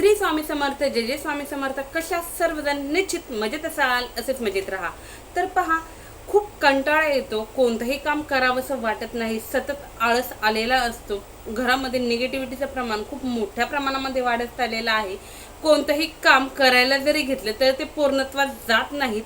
श्री स्वामी समर्थ जय जय स्वामी समर्थ कशा सर्वजण निश्चित मजेत असाल असेच मजेत राहा. तर पहा खूप कंटाळा येतो कोणतंही काम करावंसं वाटत नाही सतत आळस आलेला असतो. घरामध्ये निगेटिव्हिटीचं प्रमाण खूप मोठ्या प्रमाणामध्ये वाढत चाललेलं आहे. कोणतंही काम करायला जरी घेतलं तर ते पूर्णत्वात जात नाहीत.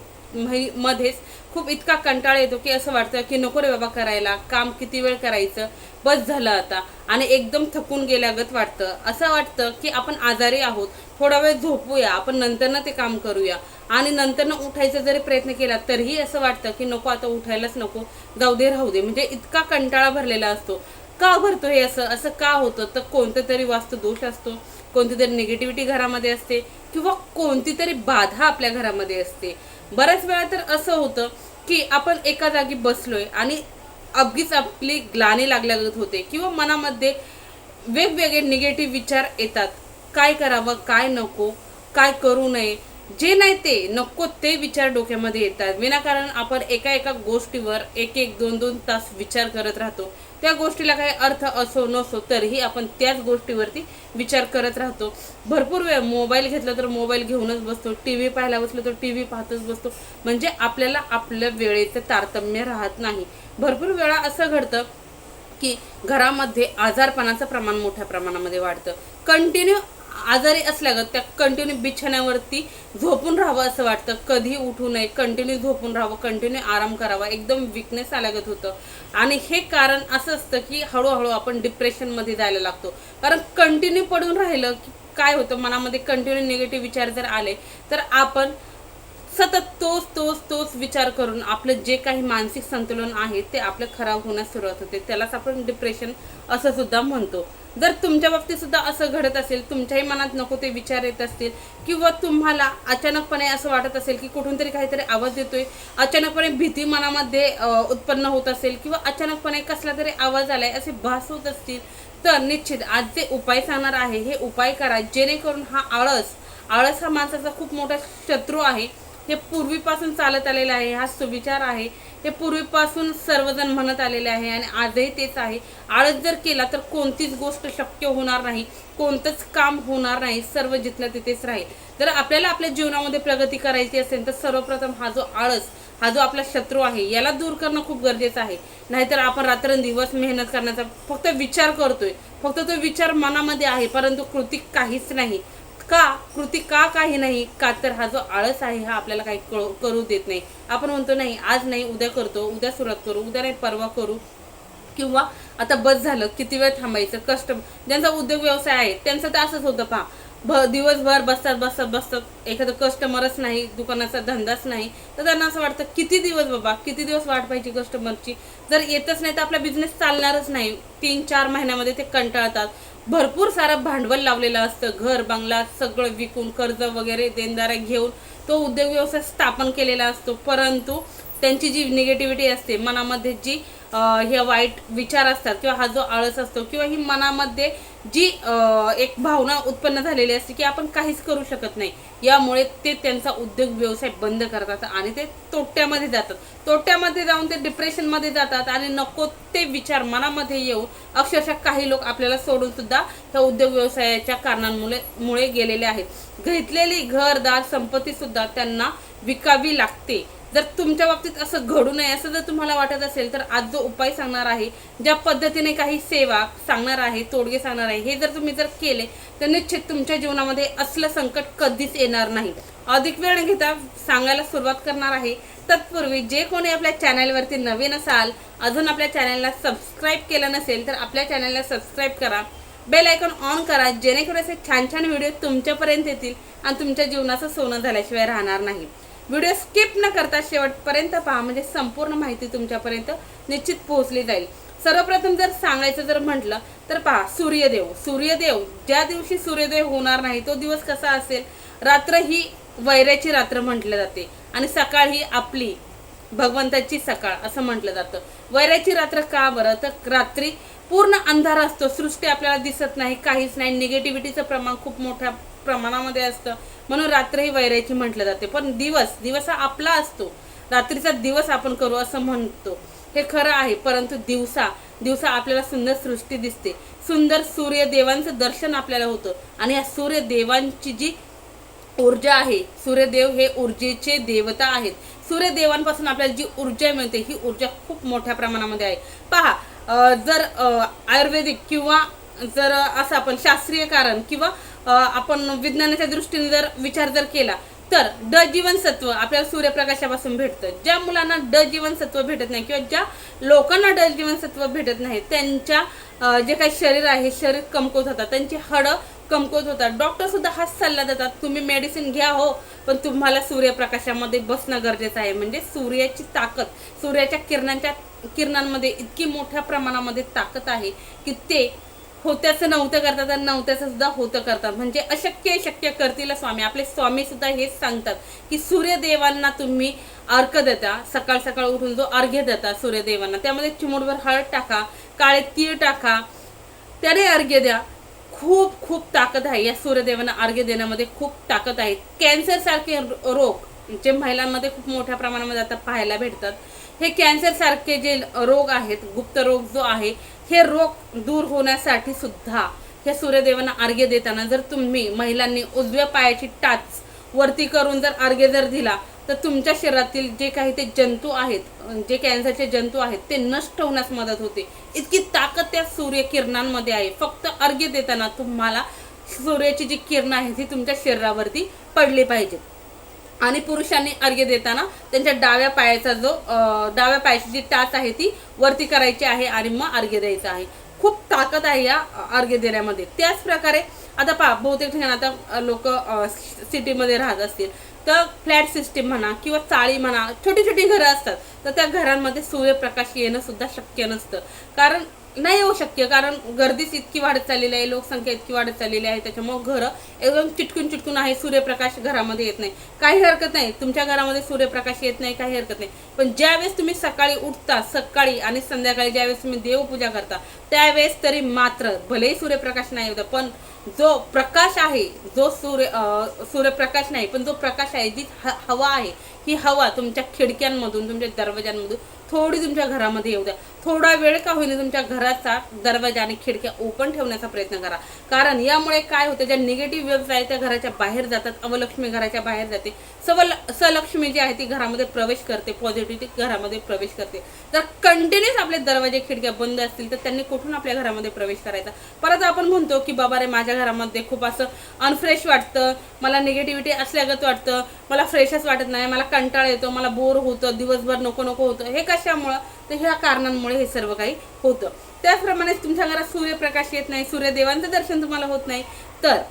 मध्येच खूप इतका कंटाळा येतो की असं वाटतं की नको रे बाबा करायला काम किती वेळ करायचं? बस झालं आता. आणि एकदम थकून गेल्यागत वाटतं. असं वाटतं की आपण आजारी आहोत थोडा वेळ झोपूया आपण नंतरनं ते काम करूया. आणि नंतरनं उठायचा जरी प्रयत्न केला तरीही असं वाटतं की नको आता उठायलाच नको जाऊ दे राहू दे. म्हणजे इतका कंटाळा भरलेला असतो. का भरतो हे असं? असं का होतं? तर कोणतं तरी वास्तू दोष असतो. कोणती तरी निगेटिव्हिटी घरामध्ये असते. किंवा कोणती तरी बाधा आपल्या घरामध्ये असते. बऱ्याच वेळा तर असं होतं की आपण एका जागी बसलोय आणि अगदीच आपली ग्लाने लागल्यागत होते किंवा मनामध्ये वेगवेगळे निगेटिव्ह विचार येतात. काय करावं काय नको काय करू नये जे नाही ते नको ते विचार डोक्यामध्ये येतात. विनाकारण आपण एका एका गोष्टीवर एक एक दोन दोन तास विचार करत राहतो. त्या गोष्टीला काही अर्थ असो नसो तरीही आपण त्याच गोष्टीवरती विचार करत राहतो. भरपूर वेळ मोबाईल घेतला तर मोबाईल घेऊनच बसतो टी व्ही पाहायला बसलो तर टी व्ही पाहतच बसतो. म्हणजे आपल्याला आपल्या वेळेचं तारतम्य राहत नाही. भरपूर वेळा असं घडतं की घरामध्ये आजारपणाचं प्रमाण मोठ्या प्रमाणामध्ये वाढतं. कंटिन्यू आजारी असल्यागत त्या कंटिन्यू बिछाण्यावरती झोपून राहावं असं वाटतं. कधी उठू नये कंटिन्यू झोपून राहावं कंटिन्यू आराम करावा एकदम विकनेस आल्यागत होतं. आणि हे कारण असं असतं की हळूहळू आपण डिप्रेशनमध्ये जायला लागतो. कारण कंटिन्यू पडून राहिलं की काय होतं? मनामध्ये कंटिन्यू निगेटिव्ह विचार जर आले तर आपण सतत तोच तोच तोच विचार करून आपलं जे काही मानसिक संतुलन आहे ते आपलं खराब होण्यास सुरुवात होते. त्यालाच आपण डिप्रेशन असं सुद्धा म्हणतो. जर तुमच्या बाबतीत सुद्धा असं घडत असेल तुमच्याही मनात नको ते विचार येत असतील किंवा तुम्हाला अचानकपणे असं वाटत असेल की कुठून तरी काहीतरी आवाज येतोय अचानकपणे भीती मनामध्ये उत्पन्न होत असेल किंवा अचानकपणे कसला तरी आवाज आलाय असे भास होत असतील तर निश्चित आज जे उपाय सांगणार आहे हे उपाय करा जेणेकरून हा आळस आळस हा माणसाचा खूप मोठा शत्रू आहे. हे पूर्वीपासून चालत आलेलं आहे हा सुविचार आहे. हे पूर्वीपासून सर्वजण म्हणत आलेले आहे आणि आजही तेच आहे. आळस जर केला तर कोणतीच गोष्ट शक्य होणार नाही. कोणतंच काम होणार नाही. सर्व जिथलं तिथेच राहील. जर आपल्याला आपल्या जीवनामध्ये प्रगती करायची असेल तर सर्वप्रथम हा जो आळस हा जो आपला शत्रू आहे याला दूर करणं खूप गरजेचं आहे. नाहीतर आपण रात्रंदिवस मेहनत करण्याचा फक्त विचार करतोय. फक्त तो विचार मनामध्ये आहे परंतु कृती काहीच नाही. का? कृती का काही नाही? का तर हा जो आळस आहे हा आपल्याला काही करू देत नाही. आपण म्हणतो नाही आज नाही उद्या करतो उद्या सुरुवात करू उद्या नाही परवा करू. किंवा आता बस झालं किती वेळ थांबायचं? कष्ट ज्यांचा उद्योग व्यवसाय आहे त्यांचं तर असंच होतं पहा. भ दिवसभर बसतात बसतात बसतात. एखादं कस्टमरच नाही दुकानाचा धंदाच नाही. तर त्यांना असं वाटतं किती दिवस बाबा किती दिवस वाट पाहिजे कस्टमरची जर येतच नाही तर आपला बिझनेस चालणारच नाही. तीन चार महिन्यामध्ये ते कंटाळतात. भरपूर सारं भांडवल लावलेलं असतं. घर बंगला सगळं विकून कर्ज वगैरे देणदाऱ्या घेऊन तो उद्योग व्यवसाय स्थापन केलेला असतो. परंतु त्यांची जी निगेटिव्हिटी असते मनामध्ये जी हे वाईट विचार असतात किंवा हा जो आळस असतो किंवा ही मनामध्ये जी एक भावना उत्पन्न झालेली असते की आपण काहीच करू शकत नाही. यामुळे ते त्यांचा उद्योग व्यवसाय बंद करतात आणि ते तोट्यामध्ये जातात. तोट्यामध्ये जाऊन ते डिप्रेशनमध्ये जातात आणि नको ते विचार मनामध्ये येऊन अक्षरशः काही लोक आपल्याला सोडून सुद्धा त्या उद्योग व्यवसायाच्या कारणांमुळे मुळे गेलेले आहेत. घेतलेली घरदार संपत्ती सुद्धा त्यांना विकावी लागते. जर तुमच्या बाबतीत असं घडू नये असं जर तुम्हाला वाटत असेल तर आज जो उपाय सांगणार आहे ज्या पद्धतीने काही सेवा सांगणार आहे तोडगे सांगणार आहे हे जर तुम्ही जर केले तर निश्चित तुमच्या जीवनामध्ये असलं संकट कधीच येणार नाही. अधिक वेळ न घेता सांगायला सुरुवात करणार आहे. तत्पूर्वी जे कोणी आपल्या चॅनलवरती नवीन असाल अजून आपल्या चॅनलला सबस्क्राईब केलं नसेल तर आपल्या चॅनलला सबस्क्राईब करा. बेल आयकॉन ऑन करा जेणेकरून असे छान छान व्हिडिओ तुमच्यापर्यंत येतील आणि तुमच्या जीवनाचं सोनं झाल्याशिवाय राहणार नाही. व्हिडिओ स्किप न करता शेवटपर्यंत पहा म्हणजे संपूर्ण माहिती तुमच्यापर्यंत निश्चित पोहोचली जाईल. सर्वप्रथम जर सांगायचं जर म्हटलं तर पहा सूर्यदेव. सूर्यदेव ज्या दिवशी सूर्योदय होणार नाही तो दिवस कसा असेल? रात्र ही वैऱ्याची रात्र म्हटलं जाते. आणि सकाळ ही आपली भगवंताची सकाळ असं म्हटलं जातं. वैराची रात्र का बरं? तर रात्री पूर्ण अंधार असतो. सृष्टी आपल्याला दिसत नाही काहीच नाही. निगेटिव्हिटीचं प्रमाण खूप मोठ्या प्रमाणामध्ये असतं. म्हणून रात्र ही वैराची म्हटलं जाते. पण दिवस दिवस हा आपला असतो. रात्रीचा दिवस आपण करू असं म्हणतो. हे खरं आहे परंतु दिवसा दिवसा आपल्याला सुंदर सृष्टी दिसते. सुंदर सूर्यदेवांचं दर्शन आपल्याला होतं. आणि या सूर्यदेवांची जी ऊर्जा आहे सूर्यदेव हे ऊर्जेचे देवता आहेत. सूर्यदेवांपासून आपल्याला जी ऊर्जा मिळते ही ऊर्जा खूप मोठ्या प्रमाणामध्ये आहे. पहा जर अं, आयुर्वेदिक किंवा जर असं आपण शास्त्रीय कारण किंवा आपण विज्ञानाच्या दृष्टीने जर विचार जर केला तर ड जीवनसत्व आपल्याला सूर्यप्रकाशापासून भेटतं. ज्या मुलांना ड जीवनसत्व भेटत नाही किंवा ज्या लोकांना ड जीवनसत्व भेटत नाही त्यांच्या जे काही शरीर आहे शरीर कमकुवत होतात त्यांची हाडं कमकुवत होतात. डॉक्टर सुद्धा हाच सल्ला देतात तुम्ही मेडिसिन घ्या हो पण तुम्हाला सूर्यप्रकाशामध्ये बसणं गरजेचं आहे. म्हणजे सूर्याची ताकद सूर्याच्या किरणांच्या किरणांमध्ये इतकी मोठ्या प्रमाणामध्ये ताकद आहे की ते होत्याचं नव्हतं करतात आणि नव्हत्याचं सुद्धा होतं करतात. म्हणजे अशक्य शक्य करतील स्वामी. आपले स्वामी सुद्धा हेच सांगतात की सूर्यदेवांना तुम्ही अर्घ देता. सकाळ सकाळ उठून जो अर्घ्य देता सूर्यदेवांना. त्यामध्ये चिमुडभर हळद टाका काळे तीळ टाका त्याने अर्घ्य द्या. खूप खूप ताकद आहे. या सूर्यदेवांना अर्घ्य देण्यामध्ये खूप ताकद आहे. कॅन्सरसारखे रोग जे महिलांमध्ये खूप मोठ्या प्रमाणामध्ये आता पाहायला भेटतात हे कॅन्सरसारखे जे रोग आहेत गुप्त रोग जो आहे हे रोग दूर होण्यासाठी सुद्धा ह्या सूर्यदेवांना अर्घ्य देताना जर तुम्ही महिलांनी उजव्या पायाची टाच वरती करून जर अर्घ्य जर दिला तर तुमच्या शरीरातील जे काही ते जंतू आहेत जे कॅन्सरचे जंतू आहेत ते नष्ट होण्यास मदत होते. इतकी ताकद त्या सूर्यकिरणांमध्ये आहे. फक्त अर्घ्य देताना तुम्हाला सूर्याची जी किरणं आहेत ती तुमच्या शरीरावरती पडली पाहिजेत. आणि पुरुषांनी अर्घ्य देताना त्यांच्या डाव्या पायाचा जो डाव्या पायाची जी टाच आहे ती वरती करायची आहे आणि मग अर्घ्य द्यायचं आहे. खूप ताकद आहे या अर्घ्य देण्यामध्ये. त्याच प्रकारे आता पहा बहुतेक ठिकाणी आता लोक सिटीमध्ये राहत असतील. तर फ्लॅट सिस्टीम म्हणा किंवा चाळी म्हणा छोटी छोटी घरं असतात. तर त्या घरांमध्ये सूर्यप्रकाश येणं सुद्धा शक्य नसतं. कारण नाही येऊ शक्य कारण गर्दीच इतकी वाढत चाललेली आहे लोकसंख्या इतकी वाढत चाललेली आहे त्याच्यामुळे घरं एकदम चिटकून चिटकून आहे सूर्यप्रकाश घरामध्ये येत नाही. काही हरकत नाही तुमच्या घरामध्ये सूर्यप्रकाश येत नाही काही हरकत नाही. पण ज्यावेळेस तुम्ही सकाळी उठता सकाळी आणि संध्याकाळी ज्यावेळेस तुम्ही देवपूजा करता त्यावेळेस तरी मात्र भलेही सूर्यप्रकाश नाही होता पण जो प्रकाश आहे जो सूर्य सूर्यप्रकाश नाही पण जो प्रकाश आहे जी ह- हवा आहे ही हवा तुमच्या खिडक्यांमधून तुमच्या दरवाज्यांमधून थोडी तुमच्या घरामध्ये येऊ द्या. थोडा वेळ का होईल तुमच्या घराचा दरवाजा आणि खिडक्या ओपन ठेवण्याचा प्रयत्न करा. कारण यामुळे काय होतं ज्या निगेटिव्ह वेव्स आहेत त्या घराच्या बाहेर जातात अवलक्ष्मी घराच्या बाहेर जाते. सवल सलक्ष्मी जी आहे ती घरामध्ये प्रवेश करते पॉझिटिव्हिटी घरामध्ये प्रवेश करते. जर कंटिन्युअस आपले दरवाजे खिडक्या बंद असतील तर त्यांनी कुठून आपल्या घरामध्ये प्रवेश करायचा? परत आपण म्हणतो की बाबा रे माझ्या घरामध्ये खूप असं अनफ्रेश वाटतं. मला निगेटिव्हिटी असल्यागत वाटतं. मला फ्रेशच वाटत नाही. मला कंटाळा येतो. मला बोर होतं. दिवसभर नको नको होतं. हे कशामुळं? तर ह्या कारणांमुळे हे सर्व काही होतं. त्याचप्रमाणे तुमच्या घरात सूर्यप्रकाश येत नाही. सूर्यदेवांचं दर्शन तुम्हाला होत नाही. तर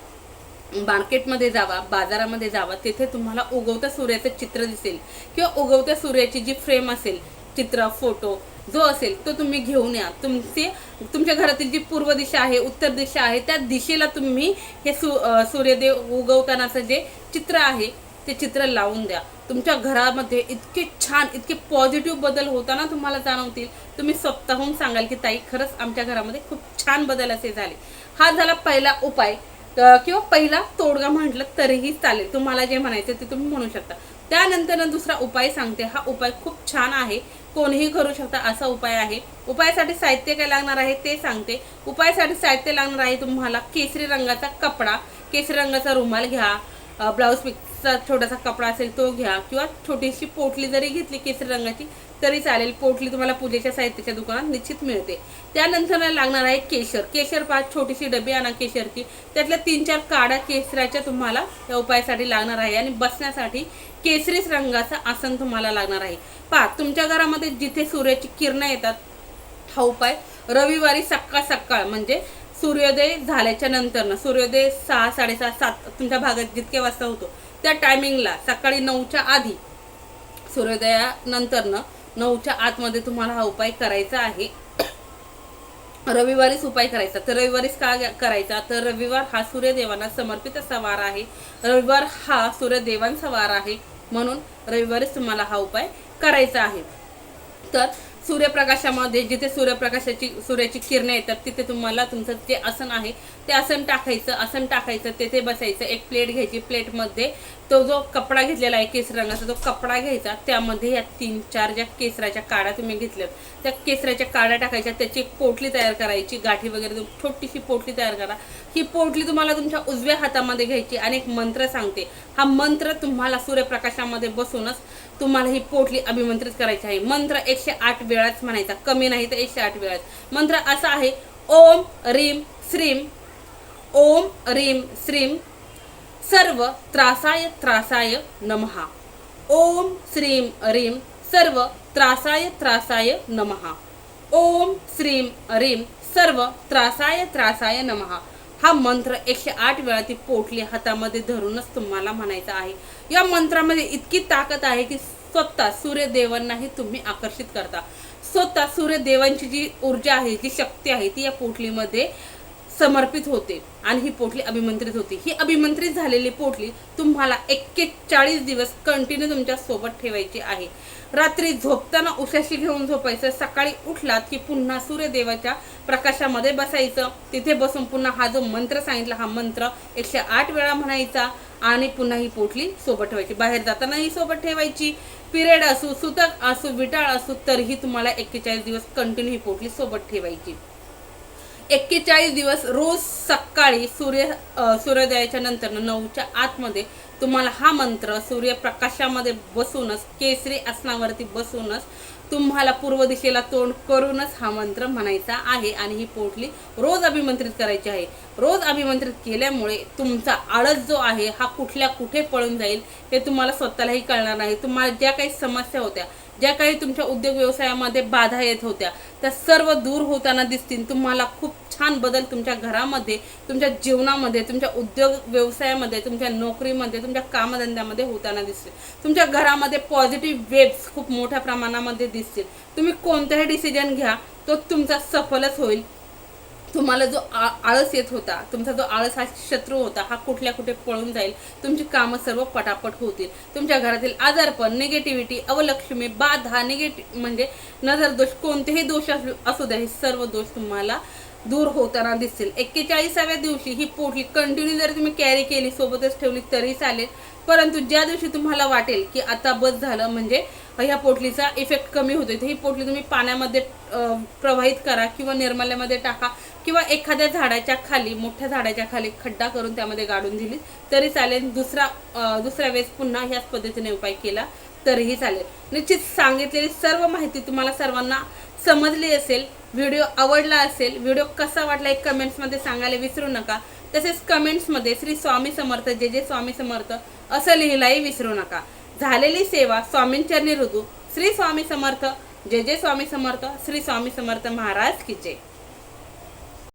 मार्केटमध्ये जावा बाजारामध्ये जावा तिथे तुम्हाला उगवत्या सूर्याचं चित्र दिसेल. किंवा उगवत्या सूर्याची जी फ्रेम असेल चित्र फोटो जो असेल तो तुम्ही घेऊन या. तुमचे तुमच्या घरातील जी पूर्व दिशा आहे उत्तर दिशा आहे त्या दिशेला तुम्ही हे सू सूर्यदेव उगवतानाचं जे चित्र आहे ते चित्र लावून द्या. तुमच्या घरामध्ये इतके छान इतके पॉझिटिव्ह बदल होताना तुम्हाला जाणवतील. तुम्ही स्वतःहून सांगाल की ताई खरंच आमच्या घरामध्ये खूप छान बदल असे झाले. हा झाला पहिला उपाय. किंवा पहिला तोडगा म्हटलं तरीही चालेल. तुम्हाला जे म्हणायचं ते तुम्ही म्हणू शकता. त्यानंतर दुसरा उपाय सांगते. हा उपाय खूप छान आहे. कोणीही करू शकता असा उपाय आहे. उपायासाठी साहित्य काय लागणार आहे ते सांगते. उपायासाठी साहित्य लागणार आहे तुम्हाला केसरी रंगाचा कपडा. केसरी रंगाचा रुमाल घ्या. ब्लाऊज पिकचा छोटासा कपडा असेल तो घ्या. किंवा छोटीशी पोटली जरी घेतली केसरी रंगाची तरी चालेल पोटली तुम्हाला पूजेच्या साहित्याच्या दुकानात निश्चित मिळते. त्यानंतर लागणार आहे केशर. केशर पाच छोटीशी डबी आणा केशरची. त्यातल्या तीन चार काड्या केसराच्या तुम्हाला या उपायासाठी लागणार आहे. आणि बसण्यासाठी केसरीच रंगाचं आसन तुम्हाला लागणार आहे. पहा तुमच्या घरामध्ये जिथे सूर्याची किरणं येतात हा उपाय रविवारी सकाळ सकाळ म्हणजे सूर्योदय झाल्याच्यानंतर सूर्योदय सहा साडेसहा सात तुमच्या भागात जितके वाजता होतो त्या टायमिंगला सकाळी नऊच्या आधी सूर्योदयानंतरनं नऊच्या आतमध्ये तुम्हाला हा उपाय करायचा आहे. रविवारीच उपाय करायचा. तर रविवारीच का करायचा? तर रविवार हा सूर्यदेवांना समर्पित असा वार आहे. रविवार हा सूर्यदेवांचा वार आहे. म्हणून रविवारीच तुम्हाला हा उपाय करायचा आहे. तर सूर्यप्रकाशामध्ये जिथे सूर्यप्रकाशाची सूर्याची किरणे येतात तिथे तुम्हाला तुमचं जे आसन आहे ते आसन टाकायचं आसन टाकायचं तेथे बसायचं एक प्लेट घ्यायची. प्लेटमध्ये तो जो कपडा घेतलेला आहे केसर रंगाचा तो कपडा घ्यायचा. त्यामध्ये या तीन चार ज्या केसराच्या काड्या तुम्ही घेतल्यात त्या केसराच्या काड्या टाकायच्या. त्याची एक पोटली तयार करायची गाठी वगैरे छोटीशी पोटली तयार करा. ही पोटली तुम्हाला तुमच्या उजव्या हातामध्ये घ्यायची आणि एक मंत्र सांगते. हा मंत्र तुम्हाला सूर्यप्रकाशामध्ये बसूनच तुम्हाला ही पोटली अभिमंत्रित करायची आहे. मंत्र एकशे आठ वेळाच म्हणायचा. कमी नाही तर एकशे आठ वेळाच. मंत्र असा आहे ओम रीम श्रीम ओम रीम श्रीम सर्व त्रासाय त्रासाय नमहा ओम श्रीम रीम सर्व त्रासाय त्रासाय नमहा ओम श्रीम रीम सर्व त्रासाय त्रासाय नमहा हा मंत्र एकशे आठ वेळा ती पोटली हातामध्ये धरूनच तुम्हाला म्हणायचा आहे. या मंत्रामध्ये इतकी ताकद आहे की स्वतः सूर्यदेवांनाही तुम्ही आकर्षित करता. स्वतः सूर्यदेवांची जी ऊर्जा आहे जी शक्ती आहे ती या पोटलीमध्ये समर्पित होते आणि ही पोटली अभिमंत्रित होती. ही अभिमंत्रित झालेली पोटली तुम्हाला एक्केचाळीस दिवस कंटिन्यू तुमच्यासोबत ठेवायची आहे. रात्री झोपताना उशाशी घेऊन झोपायचं. सकाळी उठलात की पुन्हा सूर्यदेवाच्या प्रकाशामध्ये बसायचं. तिथे बसून पुन्हा हा जो मंत्र सांगितला हा मंत्र एकशे आठ वेळा म्हणायचा आणि पुन्हा ही पोटली सोबत ठेवायची. बाहेर जातानाही सोबत ठेवायची. पिरियड असू सुतक असू विटाळ असू तरीही तुम्हाला एक्केचाळीस दिवस कंटिन्यू ही पोटली सोबत ठेवायची. एक्केचाळीस दिवस रोज सकाळी सूर्य सूर्योदयाच्या नंतर नऊच्या आतमध्ये तुम्हाला हा मंत्र सूर्यप्रकाशामध्ये बसूनच केसरी आसनावरती बसूनच तुम्हाला पूर्व दिशेला तोंड करूनच हा मंत्र म्हणायचा आहे आणि ही पोटली रोज अभिमंत्रित करायची आहे. रोज अभिमंत्रित केल्यामुळे तुमचा आळस जो आहे हा कुठल्या कुठे पळून जाईल हे तुम्हाला स्वतःलाही कळणार नाही. तुम्हाला ज्या काही समस्या होत्या ज्या काही तुमच्या उद्योग व्यवसायामध्ये बाधा येत होत्या त्या सर्व दूर होताना दिसतील. तुम्हाला खूप छान बदल तुमच्या घरामध्ये तुमच्या जीवनामध्ये तुमच्या उद्योग व्यवसायामध्ये तुमच्या नोकरीमध्ये तुमच्या कामधंद्यामध्ये होताना दिसतील. तुमच्या घरामध्ये पॉझिटिव्ह वेब्स खूप मोठ्या प्रमाणामध्ये दिसतील. तुम्ही कोणताही डिसिजन घ्या तो तुमचा सफलच होईल. तुम्हाला जो आ- आळस येत होता तुमचा जो आळस हा शत्रू होता हा कुठल्या कुठे पळून जाईल तुमची कामं सर्व पटापट होतील. तुमच्या घरातील आजारपण निगेटिव्हिटी अवलक्ष्मी बाधा निगेटिव्ह म्हणजे नजर दोष कोणतेही दोष असू- असू द्या हे सर्व दोष तुम्हाला दूर होताना दिसतील. एक्केचाळीसाव्या दिवशी ही पोटली कंटिन्यू जर तुम्ही कॅरी केली सोबतच ठेवली तरी चालेल. परंतु ज्या दिवशी तुम्हाला वाटेल की आता बस झालं म्हणजे ह्या पोटलीचा इफेक्ट कमी होतोय तर ही पोटली तुम्ही पाण्यामध्ये प्रवाहित करा किंवा निर्मल्यामध्ये टाका. किंवा एखाद्या झाडाच्या खाली मोठ्या झाडाच्या खाली खड्डा करून त्यामध्ये गाडून दिली तरी चालेल. दुसरा दुसऱ्या वेळेस पुन्हा ह्याच पद्धतीने उपाय केला तरीही चालेल. निश्चित सांगितलेली सर्व माहिती तुम्हाला सर्वांना समजली असेल व्हिडिओ आवडला असेल व्हिडिओ कसा वाटला एक कमेंट्समध्ये सांगायला विसरू नका. तसेच कमेंट्समध्ये श्री स्वामी समर्थ जे जे स्वामी समर्थ असं लिहिलाही विसरू नका. झालेली सेवा स्वामींचरणी ऋतू श्री स्वामी समर्थ जय जय स्वामी समर्थ श्री स्वामी समर्थ महाराज की जय.